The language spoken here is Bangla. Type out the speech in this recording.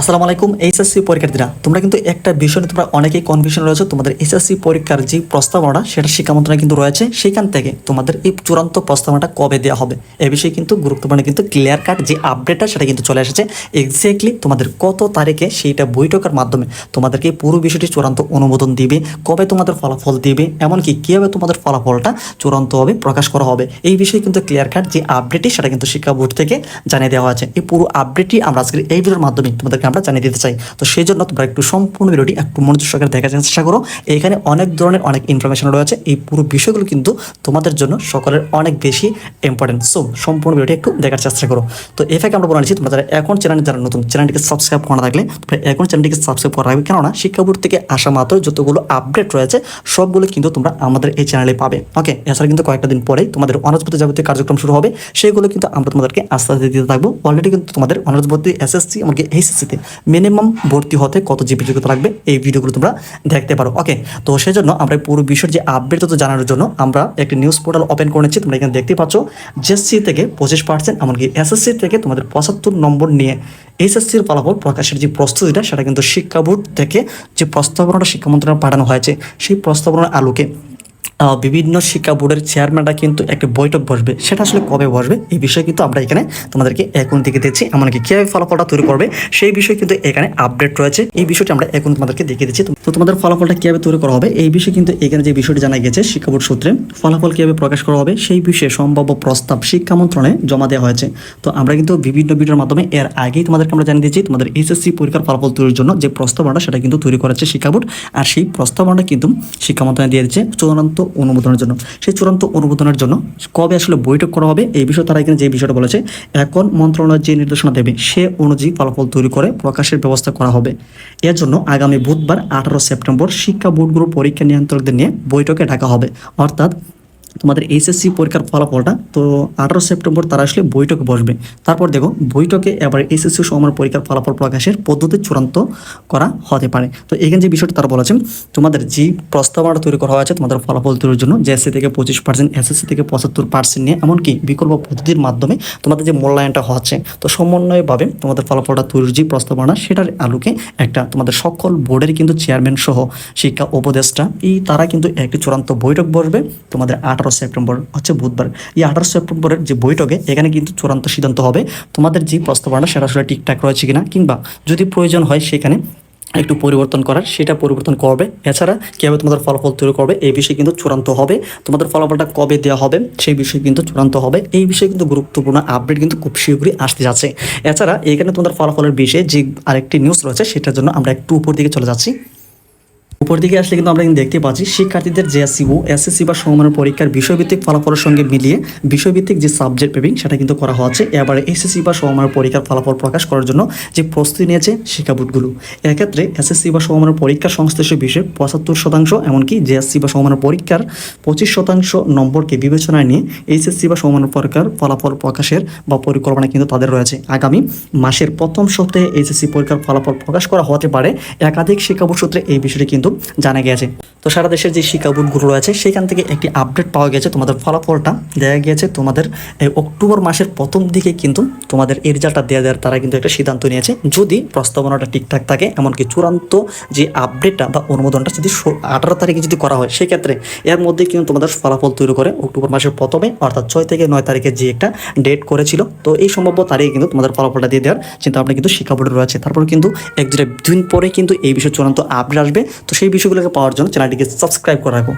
আসসালামু আলাইকুম, এইচএসসি পরীক্ষার্থীরা। তোমরা কিন্তু একটা বিষয় নিয়ে তোমরা অনেকেই কনফিউশন রয়েছে। তোমাদের এইচএসসি পরীক্ষার যে প্রস্তাবনা সেটা শিক্ষা মন্ত্রণালয় কিন্তু রয়েছে। সেখান থেকে তোমাদের এই চূড়ান্ত প্রস্তাবনাটা কবে দেওয়া হবে? এ বিষয়ে কিন্তু গুরুত্বপূর্ণ কিন্তু ক্লিয়ার কাট যে আপডেটটা সেটা কিন্তু চলে এসেছে। এক্স্যাক্টলি তোমাদের কত তারিখে সেইটা বৈঠকের মাধ্যমে তোমাদেরকে পুরো বিষয়টি চূড়ান্ত অনুমোদন দিবে, কবে তোমাদের ফলাফল দিবে, এমনকি কীভাবে তোমাদের ফলাফলটা চূড়ান্তভাবে প্রকাশ করা হবে, এই বিষয়ে কিন্তু ক্লিয়ার কাট যে আপডেটটি সেটা কিন্তু শিক্ষা বোর্ড থেকে জানিয়ে দেওয়া আছে এই পুরো আপডেটই আমরা আজকের এই ভিডিওর মাধ্যমে তোমাদেরকে আমরা জানিয়ে দিতে চাই। তো সেই জন্য তোমরা একটু সম্পূর্ণ ভিডিওটি একটু মনোযোগ সহকারে দেখার চেষ্টা করো। এখানে অনেক ধরনের অনেক ইনফরমেশন রয়েছে। এই পুরো বিষয়গুলো কিন্তু তোমাদের জন্য সকলের অনেক বেশি ইম্পর্টেন্ট সো সম্পূর্ণ ভিডিওটি একটু দেখার চেষ্টা করো। তো এই ফাঁকে আমরা বলে নিচ্ছি, তোমরা যারা এখন চ্যানেল যারা নতুন চ্যানেলটিকে সাবস্ক্রাইব করা থাকলে, তোমরা এখন চ্যানেলটিকে সাবস্ক্রাইব করা রাখবে কেননা শিক্ষা থেকে আসা মাত্র যতগুলো আপডেট রয়েছে, সবগুলো কিন্তু তোমরা আমাদের এই চ্যানেলে পাবে। ওকে এছাড়া কিন্তু কয়েকটা দিন পরেই তোমাদের অনার্সভর্তি যাবতীয় কার্যক্রম শুরু হবে। সেগুলো কিন্তু আমরা তোমাদেরকে আস্তে আস্তে দিতে থাকব। অলরেডি কিন্তু তোমাদের অনার্সভর্তি এসএসসি এমনকি এইচএসসিতে মিনিমাম ভর্তি হতে কত জিবি যোগ্যতা লাগবে? এই ভিডিওগুলো তোমরা দেখতে পারো ওকে তো সেই জন্য আমরা পুরো বিষয়ের যে আপডেট তো জানানোর জন্য আমরা একটি নিউজ পোর্টাল ওপেন করে নিচ্ছি, তোমরা এখানে দেখতে পাচ্ছ জেসসি থেকে পঁচিশ পার্সেন্ট এমনকি এসএসসি থেকে তোমাদের পঁচাত্তর নম্বর নিয়ে এইচএসসির ফলাফল প্রকাশের যে প্রস্তুতিটা, সেটা কিন্তু শিক্ষা বোর্ড থেকে যে প্রস্তাবনাটা শিক্ষা মন্ত্রণালয়ে পাঠানো হয়েছে, সেই প্রস্তাবনার আলোকে বিভিন্ন শিক্ষা বোর্ডের চেয়ারম্যানরা কিন্তু একটা বৈঠক বসবে। সেটা আসলে কবে বসবে? এই বিষয়ে কিন্তু আমরা এখানে তোমাদেরকে এখন থেকে দিচ্ছি এমনকি কীভাবে ফলাফলটা তৈরি করবে, সেই বিষয়ে কিন্তু এখানে আপডেট রয়েছে। এই বিষয়টি আমরা এখন তোমাদেরকে দেখিয়ে দিচ্ছি। তো তোমাদের ফলাফলটা কীভাবে তৈরি করা হবে? এই বিষয়ে কিন্তু এখানে যে বিষয়টি জানা গেছে শিক্ষা বোর্ড সূত্রে, ফলাফল কীভাবে প্রকাশ করা হবে, সেই বিষয়ে সম্ভাব্য প্রস্তাব শিক্ষা মন্ত্রণালয়ে জমা দেওয়া হয়েছে। তো আমরা কিন্তু বিভিন্ন ভিডিওর মাধ্যমে এর আগেই তোমাদেরকে আমরা জানিয়ে দিয়েছি, তোমাদের এইচএসসি পরীক্ষার ফলাফল তৈরির জন্য যে প্রস্তাবনাটা সেটা কিন্তু তৈরি করেছে শিক্ষা বোর্ড। আর সেই প্রস্তাবনাটা কিন্তু শিক্ষা মন্ত্রণালয় দিয়ে দিচ্ছে চূড়ান্ত অনুমোদনের জন্য। সেই চূড়ান্ত অনুমোদনের জন্য কবে আসলে বৈঠক করা হবে এই বিষয়ে তারা এখানে যে বিষয়টা বলেছে, এখন মন্ত্রণালয় যে নির্দেশনা দেবে সে অনুযায়ী ফলাফল তৈরি করে প্রকাশের ব্যবস্থা করা হবে। এর জন্য আগামী বুধবার আঠারো সেপ্টেম্বর শিক্ষা বোর্ডগুলো পরীক্ষা নিয়ন্ত্রকদের নিয়ে বৈঠকে ডাকা হবে। অর্থাৎ তোমাদের এইচএসসি পরীক্ষার ফলাফলটা, তো আঠারো সেপ্টেম্বর তারা আসলে বৈঠকে বসবে। তারপর দেখো, বৈঠকে এবার এইচএসসি সময়ের পরীক্ষার ফলাফল প্রকাশের পদ্ধতি চূড়ান্ত করা হতে পারে। তো এখানে যে বিষয়টা তারা বলেছেন, তোমাদের যে প্রস্তাবনাটা তৈরি করা হয়েছে তোমাদের ফলাফল তৈরির জন্য জেএসসি থেকে পঁচিশ পার্সেন্ট এসএসসি থেকে পঁচাত্তর পার্সেন্ট নিয়ে, এমনকি বিকল্প পদ্ধতির মাধ্যমে তোমাদের যে মূল্যায়নটা হচ্ছে, তো সমন্বয়ভাবে তোমাদের ফলাফলটা তৈরির যে প্রস্তাবনা, সেটার আলোকে একটা তোমাদের সকল বোর্ডের কিন্তু চেয়ারম্যান সহ শিক্ষা উপদেষ্টা, এই তারা কিন্তু একটি চূড়ান্ত বৈঠক বসবে। তোমাদের আঠারো সেপ্টেম্বর, হচ্ছে বুধবার। এই আঠারো সেপ্টেম্বরের যে বৈঠকে এখানে কিন্তু চূড়ান্ত সিদ্ধান্ত হবে তোমাদের যে প্রস্তাবনা সেটা আসলে ঠিকঠাক রয়েছে কিনা, কিংবা যদি প্রয়োজন হয় সেখানে একটু পরিবর্তন করার, সেটা পরিবর্তন করবে। এছাড়া কীভাবে তোমাদের ফলাফল তৈরি করবে, এই বিষয়ে কিন্তু চূড়ান্ত হবে। তোমাদের ফলাফলটা কবে দেওয়া হবে, সেই বিষয়ে কিন্তু চূড়ান্ত হবে। এই বিষয়ে কিন্তু গুরুত্বপূর্ণ আপডেট কিন্তু খুব শীঘ্রই আসতে যাচ্ছে। এছাড়া এখানে তোমাদের ফলাফলের বিষয়ে যে আরেকটি নিউজ রয়েছে, সেটার জন্য আমরা একটু উপর দিকে চলে যাচ্ছি। উপর দিকে আসলে কিন্তু আমরা কিন্তু দেখতে পাচ্ছি, শিক্ষার্থীদের জেএসসি ও এসএসসি বা সমমানের পরীক্ষার বিষয়ভিত্তিক ফলাফলের সঙ্গে মিলিয়ে বিষয়ভিত্তিক যে সাবজেক্ট পেপিং সেটা কিন্তু করা হচ্ছে। এবারে এসএসসি বা সমমানের পরীক্ষার ফলাফল প্রকাশ করার জন্য যে প্রস্তুতি নিয়েছে শিক্ষা বোর্ডগুলো, এক্ষেত্রে এসএসসি বা সমমানের পরীক্ষার সংশ্লিষ্ট বিষয়ে পঁচাত্তর শতাংশ এমনকি জেএসসি বা সমমানের পরীক্ষার পঁচিশ শতাংশ নম্বরকে বিবেচনায় নিয়ে এইচএসসি বা সমমানের পরীক্ষার ফলাফল প্রকাশের বা পরিকল্পনা কিন্তু তাদের রয়েছে। আগামী মাসের প্রথম সপ্তাহে এইচএসসি পরীক্ষার ফলাফল প্রকাশ করা হতে পারে। একাধিক শিক্ষা বোর্ড সূত্রে এই বিষয়টি কিন্তু জানা গিয়েছে। তো সারা দেশের যে শিক্ষা বোর্ডগুলো রয়েছে সেখান থেকে একটি আপডেট পাওয়া গেছে তোমাদের ফলাফলটা। দেওয়া গিয়েছে তোমাদের অক্টোবর মাসের প্রথম দিকে কিন্তু তোমাদের এই রেজাল্টটা দেওয়া দেওয়ার তারা কিন্তু একটা সিদ্ধান্ত নিয়েছে। যদি প্রস্তাবনাটা ঠিকঠাক থাকে, এমনকি চূড়ান্ত যে আপডেটটা বা অনুমোদনটা যদি আঠারো তারিখে যদি করা হয়, সেক্ষেত্রে এর মধ্যে কিন্তু তোমাদের ফলাফল তৈরি করে অক্টোবর মাসের প্রথমে, অর্থাৎ ছয় থেকে নয় তারিখে যে একটা ডেট করেছিল। তো এই সম্ভাব্য তারিখে কিন্তু তোমাদের ফলাফলটা দিয়ে দেওয়ার চিন্তা ভাবনা কিন্তু শিক্ষা বোর্ডে রয়েছে। তারপর কিন্তু এক দুটা দিন পরে কিন্তু এই বিষয়ে চূড়ান্ত আপডেট আসবে। তো সেই বিষয়গুলোকে পাওয়ার জন্য চ্যানেলটিকে সাবস্ক্রাইব করে রাখো।